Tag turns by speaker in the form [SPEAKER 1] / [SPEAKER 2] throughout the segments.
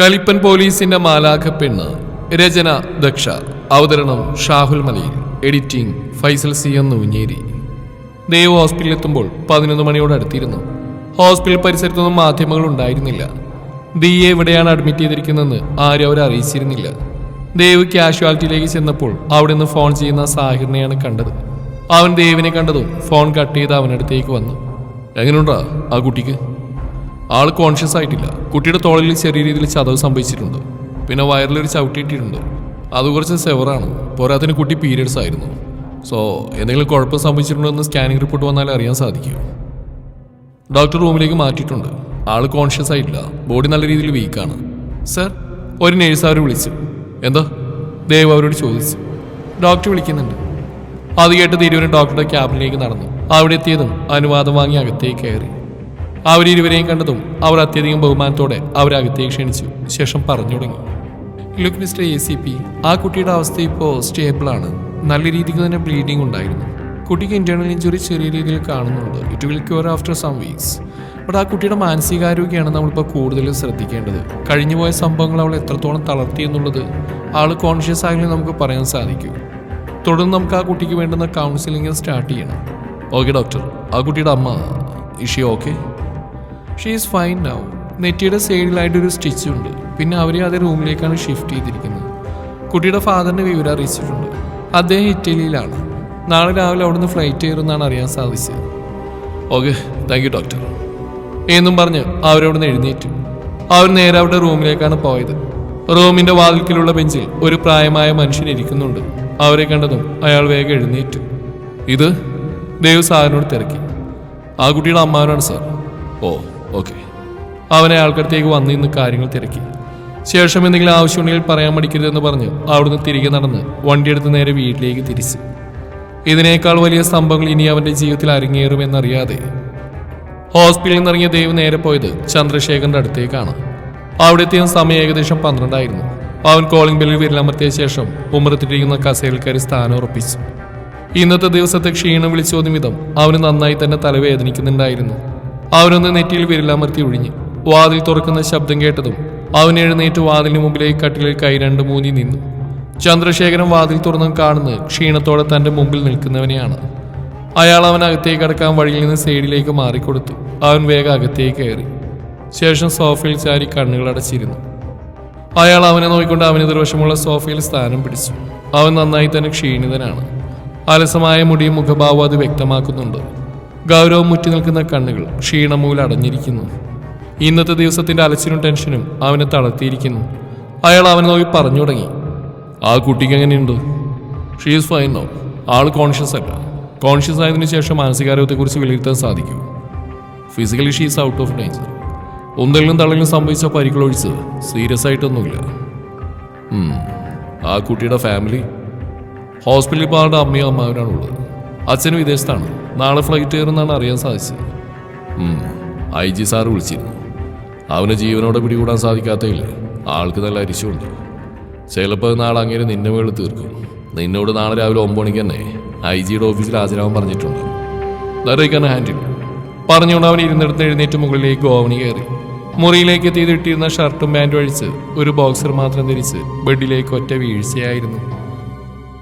[SPEAKER 1] കലിപ്പൻ പോലീസിന്റെ മാലാഖ പെണ്ണ് രചന ദക്ഷ. അവതരണം Shahul Malayil. Editing Faisal C M Noonjeri. Dev ഹോസ്പിറ്റലിൽ എത്തുമ്പോൾ പതിനൊന്ന് മണിയോട് അടുത്തിരുന്നു. ഹോസ്പിറ്റൽ പരിസരത്തൊന്നും മാധ്യമങ്ങൾ ഉണ്ടായിരുന്നില്ല. ദിയെ എവിടെയാണ് അഡ്മിറ്റ് ചെയ്തിരിക്കുന്നതെന്ന് ആരും അവരെ അറിയിച്ചിരുന്നില്ല. ദേവ് കാഷ്വാലിറ്റിയിലേക്ക് ചെന്നപ്പോൾ അവിടെ നിന്ന് ഫോൺ ചെയ്യുന്ന സാഹിറിനെയാണ് കണ്ടത്. അവൻ ദേവിനെ കണ്ടതും ഫോൺ കട്ട് ചെയ്ത് അവനടുത്തേക്ക് വന്നു. എങ്ങനെയുണ്ടാ ആ കുട്ടിക്ക്? ആൾ കോൺഷ്യസ് ആയിട്ടില്ല. കുട്ടിയുടെ തോളിൽ ചെറിയ രീതിയിൽ ചതവ് സംഭവിച്ചിട്ടുണ്ട്. പിന്നെ വയറിലൊരു ചവിട്ടിയിട്ടുണ്ട് അത് കുറച്ച് സെവറാണ് പോരാത്തിന് കുട്ടി പീരിയഡ്സ് ആയിരുന്നു. സോ എന്തെങ്കിലും കുഴപ്പം സംഭവിച്ചിട്ടുണ്ടോ എന്ന് സ്കാനിങ് റിപ്പോർട്ട് വന്നാലേ അറിയാൻ സാധിക്കും. ഡോക്ടർ റൂമിലേക്ക് മാറ്റിയിട്ടുണ്ട്. ആൾ കോൺഷ്യസ് ആയിട്ടില്ല. ബോഡി നല്ല രീതിയിൽ വീക്കാണ് സർ ഒരു നേഴ്സ് അവർ വിളിച്ചു. എന്താ? ദേവ് അവരോട് ചോദിച്ചു. ഡോക്ടർ വിളിക്കുന്നുണ്ട്. അത് കേട്ട് തിരുവനന്തപുരം ഡോക്ടറുടെ ക്യാബിനിലേക്ക് നടന്നു. അവിടെ എത്തിയതും അനുവാദം വാങ്ങി അകത്തേക്ക് കയറി. അവരിരുവരെയും കണ്ടതും അവർ അത്യധികം ബഹുമാനത്തോടെ അവരെ അകത്തേക്ക് ക്ഷണിച്ചു ശേഷം പറഞ്ഞു തുടങ്ങി. Look mister A C P ആ കുട്ടിയുടെ അവസ്ഥ ഇപ്പോൾ സ്റ്റേബിൾ ആണ്. നല്ല രീതിക്ക് തന്നെ ബ്ലീഡിംഗ് ഉണ്ടായിരുന്നു. കുട്ടിക്ക് ഇന്റേണൽ ഇഞ്ചുറി ചെറിയ രീതിയിൽ കാണുന്നുണ്ട്. It will cure after some weeks but ആ കുട്ടിയുടെ മാനസികാരോഗ്യമാണ് നമ്മളിപ്പോൾ കൂടുതൽ ശ്രദ്ധിക്കേണ്ടത്. കഴിഞ്ഞുപോയ സംഭവങ്ങൾ അവൾ എത്രത്തോളം തളർത്തി എന്നുള്ളത് ആൾ കോൺഷ്യസ് ആയാലും നമുക്ക് പറയാൻ സാധിക്കും. തുടർന്ന് നമുക്ക് ആ കുട്ടിക്ക് വേണ്ടുന്ന കൗൺസിലിംഗ് സ്റ്റാർട്ട് ചെയ്യണം. ഓക്കെ ഡോക്ടർ ആ കുട്ടിയുടെ അമ്മ Ishi okay she is fine now നെറ്റിയുടെ സൈഡിലായിട്ട് ഒരു സ്റ്റിച്ച് ഉണ്ട് പിന്നെ അവരെ അതേ റൂമിലേക്കാണ് ഷിഫ്റ്റ് ചെയ്തിരിക്കുന്നത്. കുട്ടിയുടെ ഫാദറിന്റെ വിവരം അറിയിച്ചിട്ടുണ്ട്. അദ്ദേഹം ഇറ്റലിയിലാണ്. നാളെ രാവിലെ അവിടുന്ന് ഫ്ലൈറ്റ് കയറുമെന്നാണ് അറിയാൻ സാധിച്ചത്. ഓക്കെ താങ്ക് യു ഡോക്ടർ എന്നും പറഞ്ഞ് അവരവിടുന്ന് എഴുന്നേറ്റു. അവർ നേരെ അവരുടെ റൂമിലേക്കാണ് പോയത്. റൂമിന്റെ വാതിൽക്കിലുള്ള ബെഞ്ചിൽ ഒരു പ്രായമായ മനുഷ്യൻ ഇരിക്കുന്നുണ്ട്. അവരെ കണ്ടതും അയാൾ വേഗം എഴുന്നേറ്റു. ഇത് ദേവ് സാറിനോട് തിരക്കി. ആ കുട്ടിയുടെ അമ്മാവനാണ് സാർ. ഓ ഓക്കെ. അവനെ ആൾക്കടുത്തേക്ക് വന്നു നിന്ന് കാര്യങ്ങൾ തിരക്കി. ശേഷം എന്തെങ്കിലും ആവശ്യമുണ്ടെങ്കിൽ പറയാൻ മടിക്കരുതെന്ന് പറഞ്ഞ് അവിടുന്ന് തിരികെ നടന്ന് വണ്ടിയെടുത്ത് നേരെ വീട്ടിലേക്ക് തിരിച്ചു. ഇതിനേക്കാൾ വലിയ സംഭവങ്ങൾ ഇനി അവന്റെ ജീവിതത്തിൽ അരങ്ങേറുമെന്നറിയാതെ ഹോസ്പിറ്റലിൽ നിന്നിറങ്ങിയ ദേവ് നേരെ പോയത് ചന്ദ്രശേഖരന്റെ അടുത്തേക്കാണ്. അവിടെ എത്തിയ സമയം ഏകദേശം പന്ത്രണ്ടായിരുന്നു. അവൻ കോളിംഗ് ബെല്ലിൽ വിരലമർത്തിയ ശേഷം ഉമ്മറത്തിട്ടിരിക്കുന്ന കസേരയിൽ കയറി സ്ഥാനം ഉറപ്പിച്ചു. ഇന്നത്തെ ദിവസത്തെ ക്ഷീണം വിളിച്ചോതും വിധം അവന് നന്നായി തന്നെ തലവേദനിക്കുന്നുണ്ടായിരുന്നു. അവനൊന്ന് നെറ്റിയിൽ വിരലമർത്തി ഒഴിഞ്ഞു വാതിൽ തുറക്കുന്ന ശബ്ദം കേട്ടതും അവൻ എഴുന്നേറ്റ് വാതിലിന് മുമ്പിലേക്ക് കട്ടിലിൽ കൈ രണ്ട് മൂന്നി നിന്നു. ചന്ദ്രശേഖരൻ വാതിൽ തുറന്നും കാണുന്നത് ക്ഷീണത്തോടെ തന്റെ മുമ്പിൽ നിൽക്കുന്നവനെയാണ്. അയാൾ അവൻ അകത്തേക്ക് കടക്കാൻ വഴിയിൽ നിന്ന് സൈഡിലേക്ക് മാറിക്കൊടുത്തു. അവൻ വേഗം അകത്തേക്ക് കയറി. ശേഷം സോഫയിൽ ചാരി കണ്ണുകൾ അടച്ചിരുന്നു. അയാൾ അവനെ നോക്കിക്കൊണ്ട് അവന് ദുർവശമുള്ള സോഫയിൽ സ്ഥാനം പിടിച്ചു. അവൻ നന്നായി തന്നെ ക്ഷീണിതനാണ്. അലസമായ മുടിയും മുഖഭാവവും അത് വ്യക്തമാക്കുന്നുണ്ട്. ഗൗരവം മുറ്റി നിൽക്കുന്ന കണ്ണുകൾ ക്ഷീണം മൂലം അടഞ്ഞിരിക്കുന്നു. ഇന്നത്തെ ദിവസത്തിന്റെ അലച്ചിനും ടെൻഷനും അവനെ തളർത്തിയിരിക്കുന്നു. അയാൾ അവനെ നോക്കി പറഞ്ഞു തുടങ്ങി. ആ കുട്ടിക്ക് എങ്ങനെയുണ്ട്? ഷീസ് ഫൈൻ നോ ആൾ കോൺഷ്യസ് അല്ല. കോൺഷ്യസ് ആയതിനു ശേഷം മാനസികാരോഗ്യത്തെക്കുറിച്ച് വിലയിരുത്താൻ സാധിക്കും. Physically she's out of danger ഒന്നെങ്കിലും തള്ളലും സംഭവിച്ച പരിക്കളൊഴിച്ച് സീരിയസ് ആയിട്ടൊന്നുമില്ല. ആ കുട്ടിയുടെ ഫാമിലി ഹോസ്പിറ്റലിൽ ആളുടെ അമ്മയും അമ്മാവനാണുള്ളത് അച്ഛനും വിദേശത്താണ്. നാളെ ഫ്ലൈറ്റ് കയറുമെന്നാണ് അറിയാൻ സാധിച്ചത്. ഐ ജി സാറ് വിളിച്ചിരുന്നു. അവന് ജീവനോടെ പിടികൂടാൻ സാധിക്കാത്തയില്ലേ ആൾക്ക് നല്ല അരിശമുണ്ട്. ചിലപ്പോൾ നാളെ അങ്ങനെ നിന്നെ മേളിൽ തീർക്കും. നിന്നോട് നാളെ രാവിലെ ഒമ്പത് മണിക്ക് തന്നെ ഐ ജിയുടെ ഓഫീസിൽ ഹാജരാവാൻ പറഞ്ഞിട്ടുണ്ട്. ദറിക്കാൻ ഹാൻഡിൽ പറഞ്ഞുകൊണ്ട് അവൻ ഇരുന്നിടത്ത് എഴുന്നേറ്റ് മുകളിലേക്ക് ഗോവണി കയറി. മുറിയിലേക്ക് എത്തിയത് ഇട്ടിരുന്ന ഷർട്ടും പാന്റും അഴിച്ച് ഒരു ബോക്സർ മാത്രം ധരിച്ച് ബെഡിലേക്ക് ഒറ്റ വീഴ്ചയായിരുന്നു.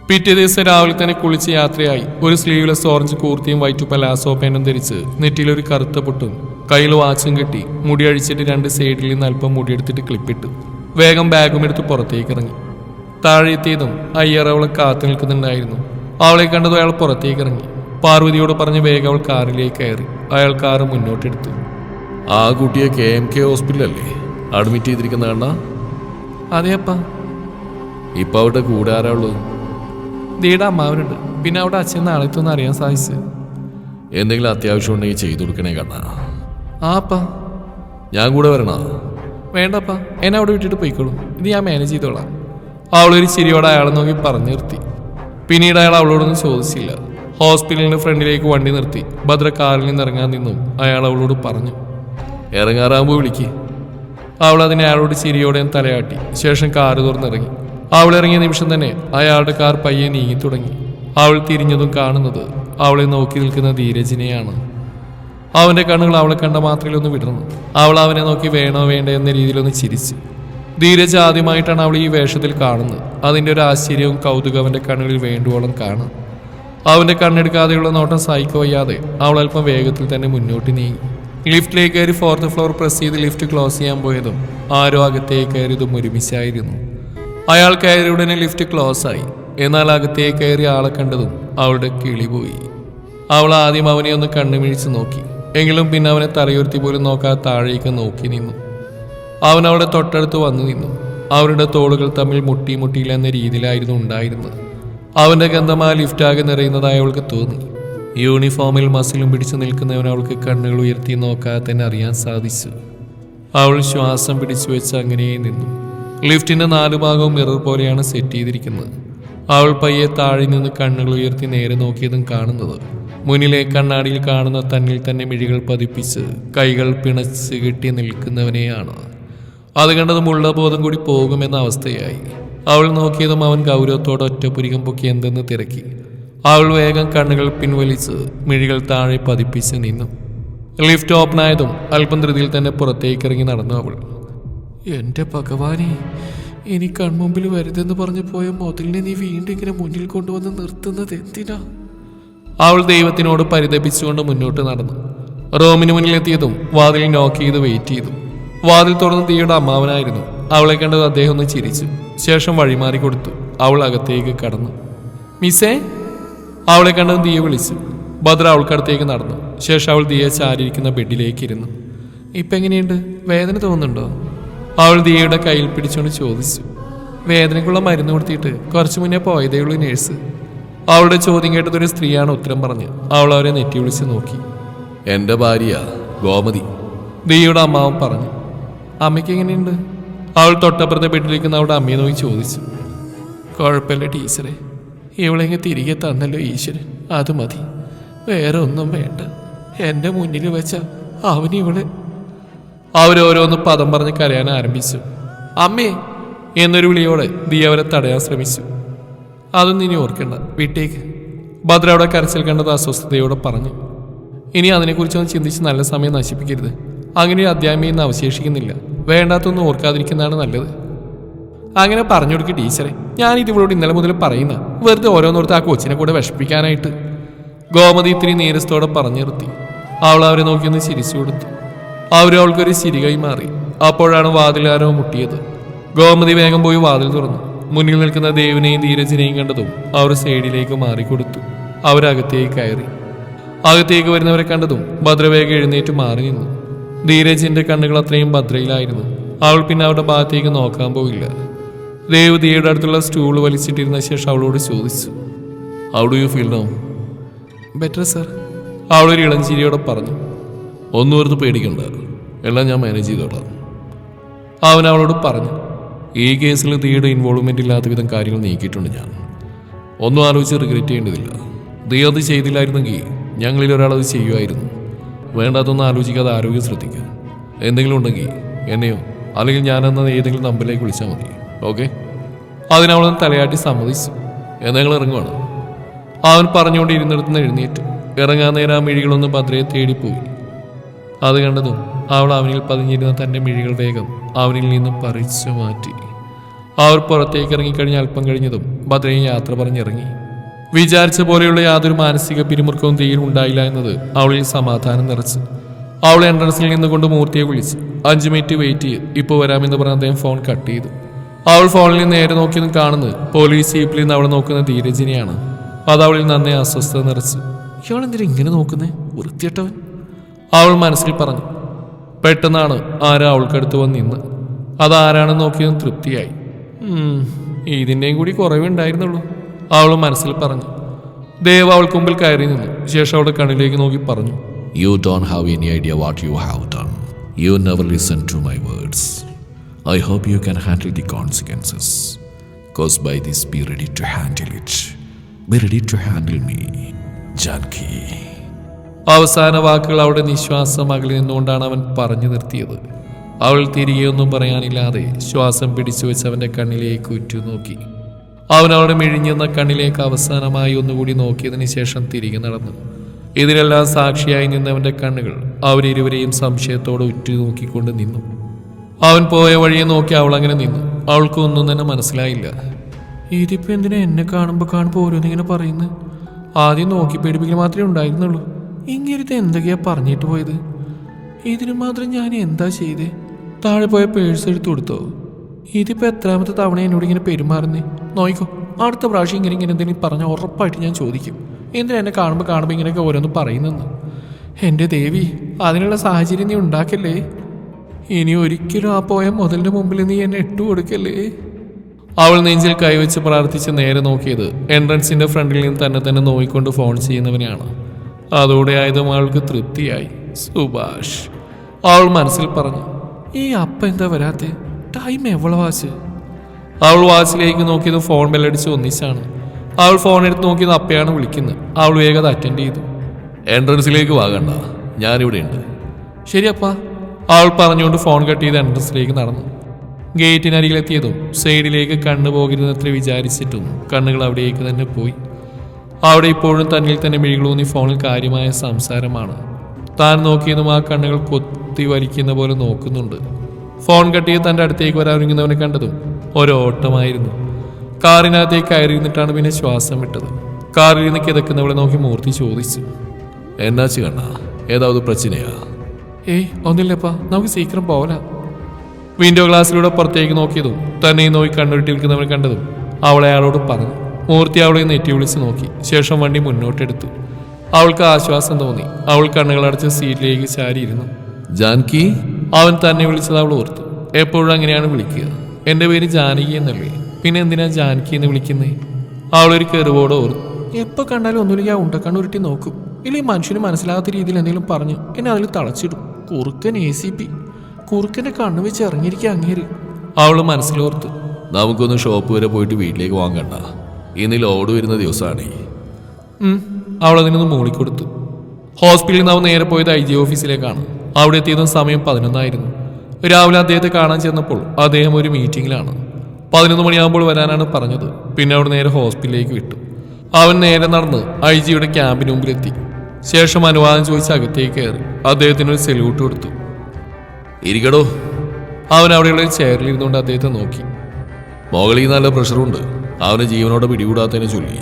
[SPEAKER 1] പിറ്റേ ദിവസം രാവിലെ തന്നെ കുളിച്ച് യാത്രയായി. ഒരു സ്ലീവ്ലെസ് ഓറഞ്ച് കൂർത്തിയും വൈറ്റ് പലാസോ പാന്റും ധരിച്ച് നെറ്റിയിലൊരു കറുത്ത പൊട്ടും കയ്യിൽ വാച്ചും കെട്ടി മുടി അഴിച്ചിട്ട് രണ്ട് സൈഡിൽ നിന്ന് അല്പം മുടിയെടുത്തിട്ട് ക്ലിപ്പിട്ടു വേഗം ബാഗും എടുത്ത് പുറത്തേക്ക് ഇറങ്ങി. താഴെ എത്തിയതും അയ്യർ അവളെ കാത്തു നിൽക്കുന്നുണ്ടായിരുന്നു. അവളെ കണ്ടതും അയാൾ പുറത്തേക്ക് ഇറങ്ങി. പാർവതിയോട് പറഞ്ഞ് വേഗം അവൾ കാറിലേക്ക് കയറി. അയാൾ കാറ് മുന്നോട്ടെടുത്തു. ആ കുട്ടിയെ കെ എം കെ ഹോസ്പിറ്റലല്ലേ അഡ്മിറ്റ് ചെയ്തിരിക്കുന്ന കണ്ട അതെയപ്പാ ഇപ്പൊ അവിടെ കൂടെ ആരാ ഉള്ളത്? ദീടെ അമ്മാവനുണ്ട് പിന്നെ അവിടെ അച്ഛൻ നാളെ എത്തുമെന്ന് അറിയാൻ സാധിച്ചു എന്തെങ്കിലും അത്യാവശ്യം ഉണ്ടെങ്കിൽ ചെയ്തു കൊടുക്കണേ കണ്ണ. ആപ്പാ ഞാൻ കൂടെ വരണ? വേണ്ടപ്പാ. എന്നെ അവിടെ വിട്ടിട്ട് പോയിക്കോളൂ. ഇത് ഞാൻ മാനേജ് ചെയ്തോളാം. അവളൊരു ചിരിയോടെ അയാളെ നോക്കി പറഞ്ഞു നിർത്തി. പിന്നീട് അയാൾ അവളോടൊന്നും ചോദിച്ചില്ല. ഹോസ്പിറ്റലിന്റെ ഫ്രണ്ടിലേക്ക് വണ്ടി നിർത്തി. ഭദ്ര കാറിൽ നിന്ന് ഇറങ്ങാൻ നിന്നു. അയാൾ അവളോട് പറഞ്ഞു. ഇറങ്ങാറാകുമ്പോൾ വിളിക്ക്. അവൾ അതിനെ അയാളോട് ചിരിയോടെ തലയാട്ടി. ശേഷം കാറ് തുറന്നിറങ്ങി. അവൾ ഇറങ്ങിയ നിമിഷം തന്നെ അയാളുടെ കാർ പയ്യെ നീങ്ങി തുടങ്ങി. അവൾ തിരിഞ്ഞതും കാണുന്നത് അവളെ നോക്കി നിൽക്കുന്ന ധീരജിനെയാണ്. അവന്റെ കണ്ണുകൾ അവളെ കണ്ട മാത്രയിൽ ഒന്ന് വിടർന്നു. അവൾ അവനെ നോക്കി വേണോ വേണ്ട എന്ന രീതിയിലൊന്ന് ചിരിച്ചു. ധീരജ് ആദ്യമായിട്ടാണ് അവൾ ഈ വേഷത്തിൽ കാണുന്നത്. അതിന്റെ ഒരു ആശ്ചര്യവും കൗതുകം അവന്റെ കണ്ണുകളിൽ വേണ്ടുവോളം കാണും. അവന്റെ കണ്ണെടുക്കാതെയുള്ള നോട്ടം സഹിക്കു വയ്യാതെ അവൾ അല്പം വേഗത്തിൽ തന്നെ മുന്നോട്ട് നീങ്ങി. ലിഫ്റ്റിലേക്ക് കയറി ഫോർത്ത് ഫ്ലോർ പ്രസ് ചെയ്ത് ലിഫ്റ്റ് ക്ലോസ് ചെയ്യാൻ പോയതും ആരോ അകത്തേക്ക് കയറിയതും ഒരുമിച്ചായിരുന്നു. അയാൾ കയറിയ ഉടനെ ലിഫ്റ്റ് ക്ലോസ് ആയി. എന്നാൽ അകത്തേ കയറി ആളെ കണ്ടതും അവളുടെ കിളി പോയി. അവൾ ആദ്യം അവനെ ഒന്ന് കണ്ണുമിഴിച്ച് നോക്കി. എങ്കിലും പിന്നെ അവനെ തലയുരുത്തി പോലും നോക്കാതെ താഴേക്ക് നോക്കി നിന്നു. അവൻ അവളുടെ തൊട്ടടുത്ത് വന്നു നിന്നു. അവരുടെ തോളുകൾ തമ്മിൽ മുട്ടി മുട്ടിയില്ല എന്ന രീതിയിലായിരുന്നു ഉണ്ടായിരുന്നത്. അവന്റെ ഗന്ധം ആ ലിഫ്റ്റാകെ നിറയുന്നതായി അവൾക്ക് തോന്നി. യൂണിഫോമിൽ മസിലും പിടിച്ചു നിൽക്കുന്നവൻ അവൾക്ക് കണ്ണുകൾ ഉയർത്തി നോക്കാതെ തന്നെ അറിയാൻ സാധിച്ചു. അവൾ ശ്വാസം പിടിച്ചു വെച്ച് അങ്ങനെ നിന്നു. ലിഫ്റ്റിന്റെ നാലു ഭാഗവും മിറർ പോലെയാണ് സെറ്റ് ചെയ്തിരിക്കുന്നത്. അവൾ പയ്യെ താഴെ നിന്ന് കണ്ണുകൾ ഉയർത്തി നേരെ നോക്കിയതും കാണുന്നത്. മുന്നിലെ കണ്ണാടിയിൽ കാണുന്ന തന്നിൽ തന്നെ മിഴികൾ പതിപ്പിച്ച് കൈകൾ പിണച്ച് കെട്ടി നിൽക്കുന്നവനെയാണ്. അത് കണ്ടത് മുള്ളബോധം ബോധം കൂടി പോകുമെന്ന അവസ്ഥയായി. അവൾ നോക്കിയതും അവൻ ഗൗരവത്തോടെ ഒറ്റപ്പുരികം പൊക്കി എന്തെന്ന് തിരക്കി. അവൾ വേഗം കണ്ണുകൾ പിൻവലിച്ച് മിഴികൾ താഴെ പതിപ്പിച്ച് നിന്നു. ലിഫ്റ്റ് ഓപ്പൺ ആയതും അല്പം ധൃതിയിൽ തന്നെ പുറത്തേക്കിറങ്ങി നടന്നു അവൾ. എന്റെ ഭഗവാനെ ഇനി കൺമുമ്പിൽ വരുതെന്ന് പറഞ്ഞു പോയ മുതലിനെ നീ വീണ്ടും ഇങ്ങനെ മുന്നിൽ കൊണ്ടുവന്ന് നിർത്തുന്നത് എന്തിനാ? അവൾ ദൈവത്തിനോട് പരിതപിച്ചുകൊണ്ട് മുന്നോട്ട് നടന്നു. റൂമിന് മുന്നിലെത്തിയതും വാതിൽ നോക്ക് ചെയ്ത് വെയിറ്റ് ചെയ്തു. വാതിൽ തുറന്ന് തീയുടെ അമ്മാവനായിരുന്നു. അവളെ കണ്ടത് അദ്ദേഹം ഒന്ന് ചിരിച്ചു. ശേഷം വഴിമാറി കൊടുത്തു. അവൾ അകത്തേക്ക് കടന്നു. മിസ്സേ? അവളെ കണ്ടത് ദിയ വിളിച്ചു. ഭദ്ര അവൾക്കടുത്തേക്ക് നടന്നു. ശേഷം അവൾ തീയെ ചാരിയിരിക്കുന്ന ബെഡിലേക്ക് ഇരുന്നു. ഇപ്പൊ എങ്ങനെയുണ്ട് വേദന തോന്നുന്നുണ്ടോ? അവൾ ദിയയുടെ കയ്യിൽ പിടിച്ചുകൊണ്ട് ചോദിച്ചു. വേദനയ്ക്കുള്ള മരുന്ന് കൊടുത്തിട്ട് കുറച്ചു മുന്നേ പോയതേ ഉള്ളൂ നേഴ്സ് അവളുടെ ചോദ്യം കേട്ടത് ഒരു സ്ത്രീയാണ് ഉത്തരം പറഞ്ഞ് അവൾ അവരെ നെറ്റി വിളിച്ച് നോക്കി. എന്റെ ഭാര്യ ഗോമതി. ദിയയുടെ അമ്മാവൻ പറഞ്ഞു അമ്മയ്ക്ക് എങ്ങനെയുണ്ട്? അവൾ തൊട്ടപ്പുറത്തെ ബെഡിലിരിക്കുന്ന അവളുടെ അമ്മയെ നോക്കി ചോദിച്ചു. കുഴപ്പമില്ല ടീച്ചറെ ഇവളെങ്ങ് തിരികെ തന്നല്ലോ ഈശ്വരൻ അത് മതി. വേറെ ഒന്നും വേണ്ട. എന്റെ മുന്നിൽ വെച്ച അവനിവളെ അവരോരോന്ന് പദം പറഞ്ഞ് കരയാൻ ആരംഭിച്ചു. അമ്മേ എന്നൊരു വിളിയോടെ ദീ അവരെ തടയാൻ ശ്രമിച്ചു. അതൊന്നും ഇനി ഓർക്കണ്ട വീട്ടേക്ക്. ഭദ്ര അവിടെ കരച്ചിൽ കണ്ടത് അസ്വസ്ഥതയോടെ പറഞ്ഞു. ഇനി അതിനെക്കുറിച്ചൊന്നും ചിന്തിച്ച് നല്ല സമയം നശിപ്പിക്കരുത്. അങ്ങനെ ഒരു അധ്യായം ഇന്ന് അവശേഷിക്കുന്നില്ല. വേണ്ടാത്തൊന്നും ഓർക്കാതിരിക്കുന്നതാണ് നല്ലത്. അങ്ങനെ പറഞ്ഞു കൊടുക്കി ടീച്ചറെ. ഞാൻ ഇതിവളോട് ഇന്നലെ മുതൽ പറയുന്ന വെറുതെ ഓരോന്നോർത്ത് ആ കൊച്ചിനെ കൂടെ വിഷമിപ്പിക്കാനായിട്ട്. ഗോമതി ഇത്തിരി നേരസ്ഥോടെ പറഞ്ഞു നിർത്തി അവൾ അവരെ നോക്കിയൊന്ന് ചിരിച്ചു കൊടുത്തു അവരും അവൾക്കൊരു ചിരി കൈമാറി അപ്പോഴാണ് വാതിലാരോ മുട്ടിയത്. ഗോമതി വേഗം പോയി വാതിൽ തുറന്നു. മുന്നിൽ നിൽക്കുന്ന ദേവിനെയും ധീരജിനെയും കണ്ടതും അവർ സൈഡിലേക്ക് മാറിക്കൊടുത്തു. അവരകത്തേക്ക് കയറി. അകത്തേക്ക് വരുന്നവരെ കണ്ടതും ഭദ്രവേഗം എഴുന്നേറ്റ് മാറി നിന്നു. ധീരജിന്റെ കണ്ണുകൾ അത്രയും ഭദ്രയിലായിരുന്നു. അവൾ പിന്നെ അവരുടെ ഭാഗത്തേക്ക് നോക്കാൻ പോയില്ല. ദേവതിയുടെ അടുത്തുള്ള സ്റ്റൂൾ വലിച്ചിട്ടിരുന്ന ശേഷം അവളോട് ചോദിച്ചു how do you feel no better sir അവളൊരു ഇളം ചിരിയോടെ പറഞ്ഞു ഒന്നും ഓർത്ത് പേടിക്കണ്ട എല്ലാം ഞാൻ മാനേജ് ചെയ്തോളാം. അവൻ അവളോട് പറഞ്ഞു ഈ കേസിൽ തീയുടെ ഇൻവോൾവ്മെന്റ് ഇല്ലാത്ത വിധം കാര്യങ്ങൾ നീക്കിയിട്ടുണ്ട് ഞാൻ. ഒന്നും ആലോചിച്ച് റിഗ്രറ്റ് ചെയ്യേണ്ടതില്ല. ദീ അത് ചെയ്തില്ലായിരുന്നെങ്കിൽ ഞങ്ങളിൽ ഒരാളത് ചെയ്യുമായിരുന്നു. വേണ്ടാത്തൊന്നും ആലോചിക്കാതെ ആരോഗ്യം ശ്രദ്ധിക്കുക എന്തെങ്കിലും ഉണ്ടെങ്കിൽ എന്നെയോ അല്ലെങ്കിൽ ഞാനെന്ന ഏതെങ്കിലും നമ്പറിലേക്ക് വിളിച്ചാൽ മതി. ഓക്കെ? അതിനവളൊന്ന് തലയാട്ടി സമ്മതിച്ചു. എന്തെങ്കിലും ഇറങ്ങുവാണ്. അവൻ പറഞ്ഞുകൊണ്ട് ഇരുന്നിടത്തുനിന്ന് എഴുന്നേറ്റ്. ഇറങ്ങാൻ നേരം ആ മിഴികളൊന്ന് ഭദ്രയെ തേടിപ്പോയി. അത് കണ്ടതും അവൾ അവനിൽ പതിഞ്ഞിരുന്ന തന്റെ മിഴികൾ വേഗം അവനിൽ നിന്നും പറിച്ചു മാറ്റി. അവർ പുറത്തേക്ക് ഇറങ്ങിക്കഴിഞ്ഞ് അല്പം കഴിഞ്ഞതും ഭദ്രയും യാത്ര പറഞ്ഞിറങ്ങി. വിചാരിച്ച പോലെയുള്ള യാതൊരു മാനസിക പിരിമുറുക്കവും തീയിൽ ഉണ്ടായില്ല എന്നത് അവളിൽ സമാധാനം നിറച്ചു. അവൾ എൻട്രൻസിൽ നിന്നുകൊണ്ട് മൂർത്തിയെ വിളിച്ചു അഞ്ച് മിനിറ്റ് വെയിറ്റ് ചെയ്ത് ഇപ്പോൾ വരാമെന്ന് പറഞ്ഞ് അദ്ദേഹം ഫോൺ കട്ട് ചെയ്തു. അവൾ ഫോണിൽ നിന്ന് നേരെ നോക്കിയതും കാണുന്നത് പോലീസ് ജീപ്പിൽ നിന്ന് അവൾ നോക്കുന്ന ധീരജിനെയാണ്. അത് അവളിൽ നന്നേ അസ്വസ്ഥത നിറച്ചു. ഇയാളെന്തിനാ ഇങ്ങനെ നോക്കുന്നേ? വൃത്തിയട്ടവൻ അവൾ മനസ്സിൽ പറഞ്ഞു പെട്ടെന്നാണ് ആരാ അവൾക്കടുത്ത് വന്ന് നിന്ന്. അതാരാണെന്ന് നോക്കിയതും തൃപ്തിയായി. ഇതിന്റെയും കൂടി കുറവുണ്ടായിരുന്നുള്ളൂ അവൾ മനസ്സിൽ പറഞ്ഞു. ദേവ് അവൾക്ക് മുമ്പിൽ കയറി നിന്നു. ശേഷം അവളുടെ കണ്ണിലേക്ക് നോക്കി പറഞ്ഞു
[SPEAKER 2] you don't have any idea what you have done you never listen to my words I hope you can handle the consequences cause by this be ready to handle it be ready to handle me Janki
[SPEAKER 1] അവസാന വാക്കുകൾ അവളുടെ നിശ്വാസം അകലിൽ നിന്നുകൊണ്ടാണ് അവൻ പറഞ്ഞു നിർത്തിയത്. അവൾ തിരികെ ഒന്നും പറയാനില്ലാതെ ശ്വാസം പിടിച്ചു വെച്ച് അവന്റെ കണ്ണിലേക്ക് ഉറ്റുനോക്കി അവൻ അവളുടെ മിഴിഞ്ഞെന്ന കണ്ണിലേക്ക് അവസാനമായി ഒന്നുകൂടി നോക്കിയതിന് ശേഷം തിരികെ നടന്നു. ഇതിനെല്ലാം സാക്ഷിയായി നിന്നവന്റെ കണ്ണുകൾ അവരിരുവരെയും സംശയത്തോടെ ഉറ്റുനോക്കിക്കൊണ്ട് നിന്നു. അവൻ പോയ വഴിയെ നോക്കി അവൾ അങ്ങനെ നിന്നു. അവൾക്ക് ഒന്നും തന്നെ മനസ്സിലായില്ല. ഇതിപ്പോ എന്തിനാ എന്നെ കാണുമ്പോ കാണുമ്പോ ഓരോന്നിങ്ങനെ പറയുന്നത് ആദ്യം നോക്കി പേടിപ്പിക്കൽ മാത്രമേ ഉണ്ടായിരുന്നുള്ളൂ. ഇങ്ങനത്തെ എന്തൊക്കെയാ പറഞ്ഞിട്ട് പോയത്? ഇതിന് മാത്രം ഞാൻ എന്താ ചെയ്തേ? താഴെ പോയ പേഴ്സ് എടുത്തു കൊടുത്തോ? ഇതിപ്പോ എത്രാമത്തെ തവണ എന്നോട് ഇങ്ങനെ പെരുമാറുന്നേ? നോയിക്കോ അടുത്ത പ്രാവശ്യം ഇങ്ങനെ ഇങ്ങനെ എന്തെങ്കിലും പറഞ്ഞാൽ ഉറപ്പായിട്ട് ഞാൻ ചോദിക്കും. എന്തിനാ എന്നെ കാണുമ്പോൾ കാണുമ്പോൾ ഇങ്ങനെയൊക്കെ ഓരോന്ന് പറയുന്നെന്ന് എന്റെ ദേവി അതിനുള്ള സാഹചര്യം നീ ഉണ്ടാക്കല്ലേ? ഇനി ഒരിക്കലും ആ പോയ മുതലിന്റെ മുമ്പിൽ നീ എന്നെ ഇട്ടു കൊടുക്കല്ലേ? അവൾ നെഞ്ചിൽ കൈവച്ച് പ്രാർത്ഥിച്ച് നേരെ നോക്കിയത് എൻട്രൻസിന്റെ ഫ്രണ്ടിൽ നിന്ന് തന്നെ തന്നെ നോയിക്കൊണ്ട് ഫോൺ ചെയ്യുന്നവനെയാണ്. അതോടെ ആയതും അവൾക്ക് തൃപ്തിയായി. സുഭാഷ് അവൾ മനസ്സിൽ പറഞ്ഞു ഈ അപ്പ എന്താ വരാത്തെ? Time എവളെ watch? അവൾ വാച്ചിലേക്ക് നോക്കിയത് ഫോൺ ബെല്ലടിച്ച് ഒന്നിച്ചാണ്. അവൾ ഫോൺ എടുത്ത് നോക്കിയത് അപ്പയാണ് വിളിക്കുന്നത്. അവൾ വേഗം അറ്റൻഡ് ചെയ്തു.
[SPEAKER 2] എൻട്രൻസിലേക്ക് വാകണ്ട ഞാനിവിടെ ഉണ്ട്.
[SPEAKER 1] ശരി അപ്പ. അവൾ പറഞ്ഞുകൊണ്ട് ഫോൺ കട്ട് ചെയ്ത് എൻട്രൻസിലേക്ക് നടന്നു. ഗേറ്റിനരികിലെത്തിയതും സൈഡിലേക്ക് കണ്ണു പോകരുതെന്നത്ര വിചാരിച്ചിട്ടും കണ്ണുകൾ അവിടേക്ക് തന്നെ പോയി. അവിടെ ഇപ്പോഴും തന്നിൽ തന്നെ മിഴികളൂന്നി ഫോണിൽ കാര്യമായ സംസാരമാണ്. താൻ നോക്കിയതും ആ കണ്ണുകൾ കൊത്തി വലിക്കുന്ന പോലെ നോക്കുന്നുണ്ട്. ഫോൺ കട്ടിയെ തന്റെ അടുത്തേക്ക് വരാൻ ഒരുങ്ങുന്നവനെ കണ്ടതും ഒരോട്ടമായിരുന്നു. കാറിനകത്തേക്ക് കയറിയിരുന്നിട്ടാണ് പിന്നെ ശ്വാസം വിട്ടത്. കാറിൽ നിന്ന് കിതക്കുന്നവളെ നോക്കി മൂർത്തി ചോദിച്ചു.
[SPEAKER 2] എന്നാച്ച് കണ്ണ ഏതാവത് പ്രശ്നയാ
[SPEAKER 1] ഏയ് ഒന്നില്ലപ്പാ നമുക്ക് സീക്രം പോവല. വിൻഡോ ഗ്ലാസ്സിലൂടെ പുറത്തേക്ക് നോക്കിയതും തന്നെ നോക്കി കണ്ണുരുട്ടി നിൽക്കുന്നവൻ കണ്ടതും അവളെ അയാളോട് പറഞ്ഞു. മൂർത്തി അവളെ നെറ്റി വിളിച്ച് നോക്കി. ശേഷം വണ്ടി മുന്നോട്ടെടുത്തു. അവൾക്ക് ആശ്വാസം തോന്നി. അവൾ കണ്ണുകളടച്ച് സീറ്റിലേക്ക് ചാരിയിരുന്നു.
[SPEAKER 2] ജാൻകി?
[SPEAKER 1] അവൻ തന്നെ വിളിച്ചത് അവൾ ഓർത്തു. എപ്പോഴും അങ്ങനെയാണ് വിളിക്കുക. എന്റെ പേര് ജാനകി എന്നല്ലേ? പിന്നെ എന്തിനാ ജാൻകി എന്ന് വിളിക്കുന്നേ? അവളൊരു കെറിവോട് ഓർത്തു. എപ്പോൾ കണ്ടാലും ഒന്നുമില്ല ആ ഉണ്ടക്കണ്ണുരുട്ടി നോക്കും. ഇല്ലെങ്കിൽ മനുഷ്യന് മനസ്സിലാകാത്ത രീതിയിൽ എന്തെങ്കിലും പറഞ്ഞു എന്നെ അതിൽ തളച്ചിടും. കുറുക്കൻ എ സി പി കുറുക്കന്റെ കണ്ണു വെച്ച് ഇറങ്ങിയിരിക്കുക അങ്ങേര്. അവൾ മനസ്സിലോർത്തു.
[SPEAKER 2] നമുക്കൊന്ന് ഷോപ്പ് വരെ പോയിട്ട് വീട്ടിലേക്ക് വാങ്ങണ്ട. ഇന്ന് ലോഡ് വരുന്ന ദിവസമാണ്.
[SPEAKER 1] അവൾ അതിനൊന്ന് മൂളിക്കൊടുത്തു. ഹോസ്പിറ്റലിൽ നിന്ന് അവൻ നേരെ പോയത് ഐ ജി ഓഫീസിലേക്കാണ്. അവിടെ എത്തിയതും സമയം പതിനൊന്നായിരുന്നു. രാവിലെ അദ്ദേഹത്തെ കാണാൻ ചെന്നപ്പോൾ അദ്ദേഹം ഒരു മീറ്റിംഗിലാണ്. പതിനൊന്ന് മണിയാകുമ്പോൾ വരാനാണ് പറഞ്ഞത്. പിന്നെ അവിടെ നേരെ ഹോസ്പിറ്റലിലേക്ക് വിട്ടു. അവൻ നേരെ നടന്ന് ഐ ജിയുടെ ക്യാമ്പിന് മുമ്പിലെത്തി. ശേഷം അനുവാദം ചോദിച്ച് അകത്തേക്ക് കയറി. അദ്ദേഹത്തിന് ഒരു സെല്യൂട്ട് കൊടുത്തു.
[SPEAKER 2] ഇരിക്കടോ.
[SPEAKER 1] അവൻ അവിടെയുള്ള ചെയറിലിരുന്നുകൊണ്ട് ചെയറിൽ ഇരുന്നുകൊണ്ട് അദ്ദേഹത്തെ നോക്കി.
[SPEAKER 2] മുകളിൽ നല്ല പ്രഷറുണ്ട്. അവന് ജീവനോടെ പിടികൂടാത്തതിനെ ചൊല്ലി.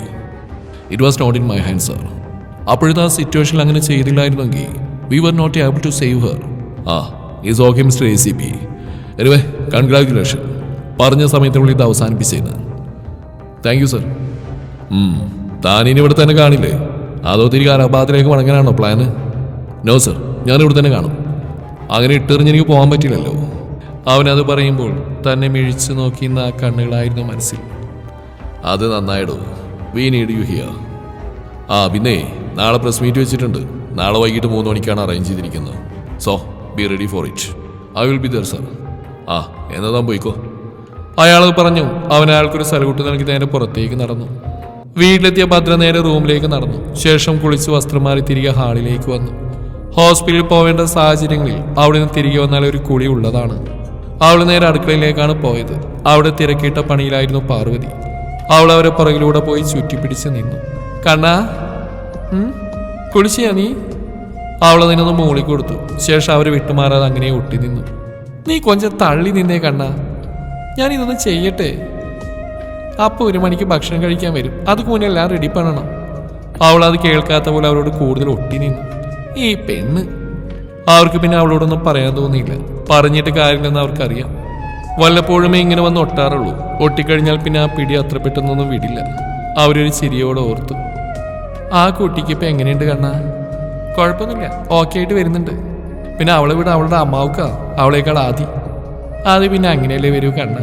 [SPEAKER 2] It was not in my hand sir
[SPEAKER 1] അപ്പോഴത്തെ ആ സിറ്റുവേഷനിൽ അങ്ങനെ ചെയ്തില്ലായിരുന്നെങ്കിൽ
[SPEAKER 2] we were not able to save her ആ is okay mister A C P anyway congratulation പറഞ്ഞ സമയത്തിനുള്ളിൽ ഇത് അവസാനിപ്പിച്ചേന്ന്
[SPEAKER 1] താങ്ക് യു സർ
[SPEAKER 2] താനിനി ഇവിടെ തന്നെ കാണില്ലേ? അതോ തിരികെ അലഹാബാദിലേക്ക് മടങ്ങാനാണോ പ്ലാന് നോ സർ ഞാൻ ഇവിടെ തന്നെ കാണും. അങ്ങനെ ഇട്ടെറിഞ്ഞ് എനിക്ക് പോകാൻ പറ്റില്ലല്ലോ.
[SPEAKER 1] അവനത് പറയുമ്പോൾ തന്നെ മിഴിച്ചു നോക്കിയിരുന്ന ആ കണ്ണുകളായിരുന്നു മനസ്സിൽ.
[SPEAKER 2] അത് നന്നായിടോ. വി നീഡ് യു ഹിയർ ആ പിന്നെ നാളെ പ്രസ് മീറ്റ് വെച്ചിട്ടുണ്ട്. നാളെ വൈകിട്ട് മൂന്ന് മണിക്കാണ് അറേഞ്ച് ചെയ്തിരിക്കുന്നത്. So be ready for it I will be there sir ആ എന്നാ താൻ പോയിക്കോ.
[SPEAKER 1] അയാൾ പറഞ്ഞു. അവൻ അയാൾക്കൊരു സലൂട്ട് നൽകി നേരെ പുറത്തേക്ക് നടന്നു. വീട്ടിലെത്തിയ ഭദ്ര നേരെ റൂമിലേക്ക് നടന്നു. ശേഷം കുളിച്ച് വസ്ത്രം മാറി തിരികെ ഹാളിലേക്ക് വന്നു. ഹോസ്പിറ്റലിൽ പോവേണ്ട സാഹചര്യങ്ങളിൽ അവിടെ നിന്ന് തിരികെ വന്നാൽ ഒരു കുളി ഉള്ളതാണ്. അവൾ നേരെ അടുക്കളയിലേക്കാണ് പോയത്. അവിടെ തിരക്കിട്ട പണിയിലായിരുന്നു പാർവതി. അവൾ അവരെ പുറകിലൂടെ പോയി ചുറ്റിപ്പിടിച്ച് നിന്നു. കണ്ണാ? കുളിച്ചിയാ നീ? അവൾ അതിനൊന്ന് മൂളി കൊടുത്തു ശേഷം അവർ വിട്ടുമാറാതെ അങ്ങനെ ഒട്ടി നിന്നു. നീ കൊഞ്ചം തള്ളി നിന്നേ കണ്ണാ. ഞാൻ ഇതൊന്ന് ചെയ്യട്ടെ? അപ്പൊ ഒരു മണിക്ക് ഭക്ഷണം കഴിക്കാൻ വരും. അതുക്ക് മുന്നേ എല്ലാം റെഡി പണണം. അവൾ അത് കേൾക്കാത്ത പോലെ അവരോട് കൂടുതൽ ഒട്ടി നിന്നു. ഈ പെണ്ണ്. അവർക്ക് പിന്നെ അവളോടൊന്നും പറയാൻ തോന്നിയില്ല. പറഞ്ഞിട്ട് കാര്യമില്ലെന്ന് അവർക്കറിയാം. വല്ലപ്പോഴുമേ ഇങ്ങനെ വന്ന് ഒട്ടാറുള്ളൂ. ഒട്ടിക്കഴിഞ്ഞാൽ പിന്നെ ആ പിടി അത്ര പെട്ടെന്നൊന്നും വിടില്ല. അവരൊരു ചിരിയോടെ ഓർത്തു. ആ കുട്ടിക്ക് ഇപ്പം എങ്ങനെയുണ്ട് കണ്ണാ? കുഴപ്പമൊന്നുമില്ല. ഓക്കെ ആയിട്ട് വരുന്നുണ്ട്. പിന്നെ അവളെ വിട അവളുടെ അമ്മാവുക്ക അവളേക്കാൾ ആദി. അത് പിന്നെ അങ്ങനെയല്ലേ വരൂ കണ്ണ?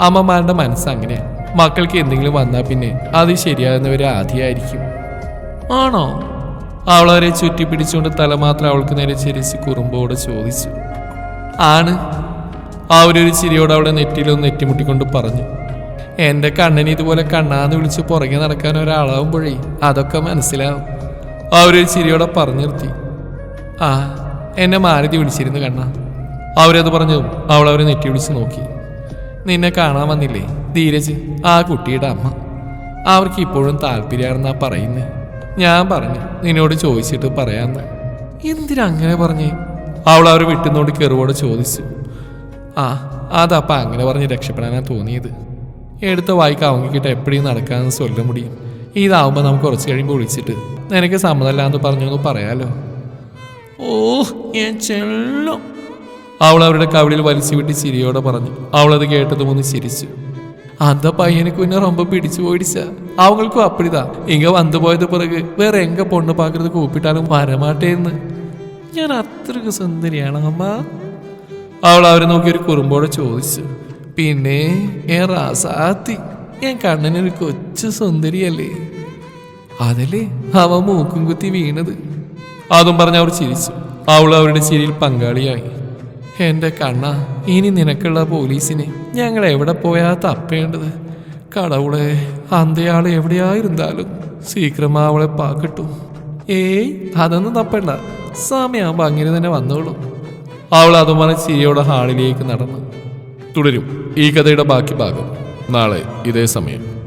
[SPEAKER 1] അമ്മമാരുടെ മനസ്സ് അങ്ങനെയാ. മക്കൾക്ക് എന്തെങ്കിലും വന്നാൽ പിന്നെ അത് ശരിയാകുന്നവരെ ആദ്യമായിരിക്കും ആണോ? അവളവരെ ചുറ്റി പിടിച്ചുകൊണ്ട് തല മാത്രം അവൾക്ക് നേരെ ചിരിച്ച് കുറുമ്പോടെ ചോദിച്ചു. ആണ്. അവരൊരു ചിരിയോട് അവിടെ നെറ്റിയിലൊന്ന് നെറ്റിമുട്ടിക്കൊണ്ട് പറഞ്ഞു എന്റെ കണ്ണന് ഇതുപോലെ കണ്ണാന്ന് വിളിച്ച് പുറകെ നടക്കാൻ ഒരാളാവുമ്പോഴേ അതൊക്കെ മനസ്സിലാവും. ആ ഒരു ചിരിയോടെ പറഞ്ഞു നിർത്തി ആ എന്നെ മാരുതി വിളിച്ചിരുന്നു കണ്ണ. അവരത് പറഞ്ഞതും അവൾ അവരെ നെറ്റി വിളിച്ച് നോക്കി നിന്നെ കാണാൻ വന്നില്ലേ ധീരജ് ആ കുട്ടിയുടെ അമ്മ. അവർക്ക് ഇപ്പോഴും താല്പര്യമാണെന്നാ പറയുന്നേ. ഞാൻ പറഞ്ഞു നിന്നോട് ചോദിച്ചിട്ട് പറയാന്ന്. എന്തിനങ്ങനെ പറഞ്ഞേ? അവൾ അവരെ വിട്ടുന്നോട് കെറുവോട് ചോദിച്ചു. ആ അതപ്പം അങ്ങനെ പറഞ്ഞ് രക്ഷപ്പെടാനാണ് തോന്നിയത്. എടുത്ത വായിക്ക് അവങ്ങിക്കിട്ട് എപ്പോഴും നടക്കാമെന്ന് ചൊല്ല മുടിയും ഇതാവുമ്പോൾ നമുക്ക് കുറച്ച് കഴിയുമ്പോൾ വിളിച്ചിട്ട് നിനക്ക് സമ്മതമല്ലാന്ന് പറഞ്ഞൊന്ന് പറയാലോ? ഓ ഞാൻ ചെല്ലോ. അവൾ അവരുടെ കവിളിൽ വലിച്ചു വിട്ട് ചിരിയോടെ പറഞ്ഞു. അവളത് കേട്ടതും ഒന്ന് ചിരിച്ചു. അന്ത പയ്യനെ പിന്നെ റൊമ്പ പിടിച്ചു പോയിടിച്ച. അവൾക്കും അപ്പടിതാ. ഇങ്ങ വന്നു പോയത് പിറക് വേറെ എങ്ക പൊണ്ണു പാക്കരുത് കൂപ്പിട്ടാലും വരമാട്ടേന്ന്. ഞാൻ അത്രയ്ക്ക് സുന്ദരിയാണ് അമ്മ? അവൾ അവരെ നോക്കി ഒരു കുറുമ്പോടെ ചോദിച്ചു പിന്നെ ഞാൻ റാസാത്തി ഞാൻ കണ്ണനൊരു കൊച്ചു സുന്ദരിയല്ലേ? അതല്ലേ? അവ മൂക്കും കുത്തി വീണത്. അതും പറഞ്ഞ് അവർ ചിരിച്ചു. അവൾ അവരുടെ ചിരിയിൽ പങ്കാളിയായി. എന്റെ കണ്ണ ഇനി നിനക്കുള്ള പോലീസിനെ ഞങ്ങൾ എവിടെ പോയാ തപ്പേണ്ടത്? കടവുളെ അന്തയാൾ എവിടെയായിരുന്നാലും സീക്രമാ അവളെ പാക്കിട്ടു. ഏയ് അതൊന്നും തപ്പണ്ട. സമയമാകുമ്പോ അങ്ങനെ തന്നെ വന്നോളൂ. അവൾ അതും പറഞ്ഞ് ചിരിയോടെ ഹാളിലേക്ക് നടന്നു. തുടരും ഈ കഥയുടെ ബാക്കി ഭാഗം. നാളെ ഇതേ സമയം.